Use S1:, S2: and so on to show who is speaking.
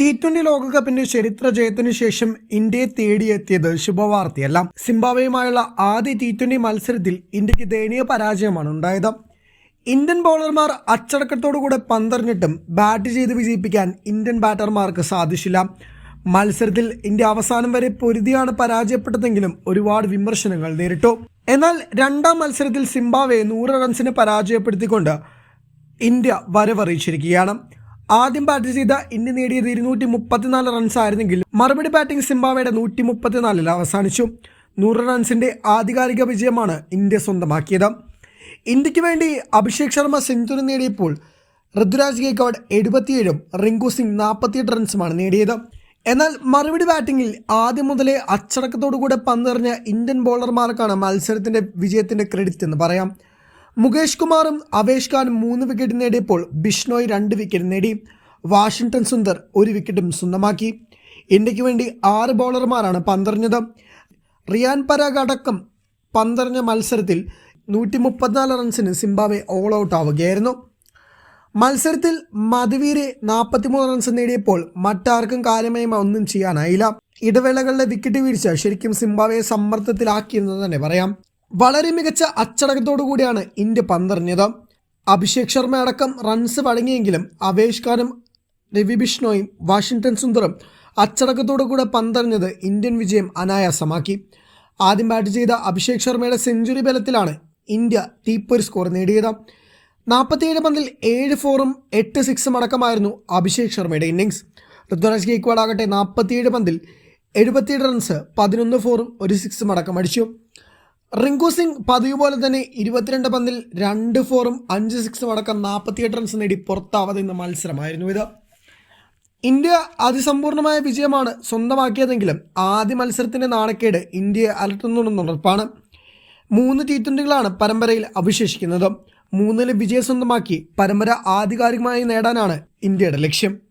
S1: T twenty ലോകകപ്പിന്റെ ചരിത്ര ജയത്തിനു ശേഷം ഇന്ത്യയെ തേടിയെത്തിയത് ശുഭവാർത്തയല്ല. സിംബാബ്വേയുമായുള്ള ആദ്യ ടി ട്വന്റി മത്സരത്തിൽ ഇന്ത്യയ്ക്ക് ദയനീയ പരാജയമാണ് ഉണ്ടായത്. ഇന്ത്യൻ ബൗളർമാർ അച്ചടക്കത്തോടുകൂടെ പന്തറിഞ്ഞിട്ടും ബാറ്റ് ചെയ്ത് വിജയിപ്പിക്കാൻ ഇന്ത്യൻ ബാറ്റർമാർക്ക് സാധിച്ചില്ല. മത്സരത്തിൽ ഇന്ത്യ അവസാനം വരെ പൊരുതിയാണ് പരാജയപ്പെട്ടതെങ്കിലും ഒരുപാട് വിമർശനങ്ങൾ നേരിട്ടു. എന്നാൽ രണ്ടാം മത്സരത്തിൽ സിംബാബ്വെ നൂറ് റൺസിന് പരാജയപ്പെടുത്തിക്കൊണ്ട് ഇന്ത്യ വരവറിയിച്ചിരിക്കുകയാണ്. ആദ്യം ബാറ്റ് ചെയ്ത ഇന്ത്യ നേടിയത് ഇരുന്നൂറ്റി മുപ്പത്തിനാല് റൺസ് ആയിരുന്നെങ്കിൽ മറുപടി ബാറ്റിംഗ് സിംബാവയുടെ നൂറ്റി മുപ്പത്തിനാലിൽ അവസാനിച്ചു. നൂറ് റൺസിന്റെ ആധികാരിക വിജയമാണ് ഇന്ത്യ സ്വന്തമാക്കിയത്. ഇന്ത്യയ്ക്ക് വേണ്ടി അഭിഷേക് ശർമ്മ സെഞ്ചുറി നേടിയപ്പോൾ ഋതുരാജ് ഗേക്വാഡ് എഴുപത്തിയേഴും റിങ്കു സിംഗ് നാൽപ്പത്തിയെട്ട് റൺസുമാണ് നേടിയത്. എന്നാൽ മറുപടി ബാറ്റിംഗിൽ ആദ്യം മുതലേ അച്ചടക്കത്തോടുകൂടെ പന്തെറിഞ്ഞ ഇന്ത്യൻ ബോളർമാർക്കാണ് മത്സരത്തിന്റെ വിജയത്തിന്റെ ക്രെഡിറ്റ് എന്ന് പറയാം. മുകേഷ് കുമാറും അവേഷ് ഖാനും മൂന്ന് വിക്കറ്റ് നേടിയപ്പോൾ ബിഷ്ണോയ് രണ്ട് വിക്കറ്റ് നേടി. വാഷിംഗ്ടൺ സുന്ദർ ഒരു വിക്കറ്റും സ്വന്തമാക്കി. ഇന്ത്യയ്ക്ക് വേണ്ടി ആറ് ബോളർമാരാണ് പന്തറിഞ്ഞത്. റിയാൻ പരാഗ് അടക്കം പന്തറിഞ്ഞ മത്സരത്തിൽ നൂറ്റി മുപ്പത്തിനാല് റൺസിന് സിംബാവെ ഓൾ ഔട്ട് ആവുകയായിരുന്നു. മത്സരത്തിൽ മധുവീരെ നാൽപ്പത്തിമൂന്ന് റൺസ് നേടിയപ്പോൾ മറ്റാർക്കും കാര്യമായി ഒന്നും ചെയ്യാനായില്ല. ഇടവേളകളിലെ വിക്കറ്റ് വീഴ്ച ശരിക്കും സിംബാവയെ സമ്മർദ്ദത്തിലാക്കിയെന്ന് തന്നെ പറയാം. വളരെ മികച്ച അച്ചടക്കത്തോടു കൂടിയാണ് ഇന്ത്യ പന്തെറിഞ്ഞത്. അഭിഷേക് ശർമ്മ അടക്കം റൺസ് വഴങ്ങിയെങ്കിലും അവേഷ് ഖാനും രവി ബിഷ്ണോയും വാഷിംഗ്ടൺ സുന്ദറും അച്ചടക്കത്തോടു കൂടെ പന്തെറിഞ്ഞത് ഇന്ത്യൻ വിജയം അനായാസമാക്കി. ആദ്യം ബാറ്റ് ചെയ്ത അഭിഷേക് ശർമ്മയുടെ സെഞ്ചുറി ബലത്തിലാണ് ഇന്ത്യ തീപ്പൊരു സ്കോർ നേടിയത്. നാൽപ്പത്തിയേഴ് പന്തിൽ ഏഴ് ഫോറും എട്ട് സിക്സും അടക്കമായിരുന്നു അഭിഷേക് ശർമ്മയുടെ ഇന്നിങ്സ് ഋതുരാജ് ആകട്ടെ നാൽപ്പത്തിയേഴ് പന്തിൽ എഴുപത്തിയേഴ് റൺസ് പതിനൊന്ന് ഫോറും ഒരു സിക്സും അടക്കം അടിച്ചു. റിങ്കു സിംഗ് പതിവ് പോലെ തന്നെ ഇരുപത്തിരണ്ട് പന്തിൽ രണ്ട് ഫോറും അഞ്ച് സിക്സും അടക്കം നാൽപ്പത്തിയെട്ട് റൺസ് നേടി പുറത്താവാതെ ഇന്ന് മത്സരമായിരുന്നു ഇത്. ഇന്ത്യ അതിസമ്പൂർണമായ വിജയമാണ് സ്വന്തമാക്കിയതെങ്കിലും ആദ്യ മത്സരത്തിന്റെ നാണക്കേട് ഇന്ത്യയെ അലട്ടുന്നുണ്ടെന്ന് ഉറപ്പാണ്. മൂന്ന് ടി ട്വന്റികളാണ് പരമ്പരയിൽ അവശേഷിക്കുന്നത്. മൂന്നിൽ വിജയം സ്വന്തമാക്കി പരമ്പര ആധികാരികമായി നേടാനാണ് ഇന്ത്യയുടെ ലക്ഷ്യം.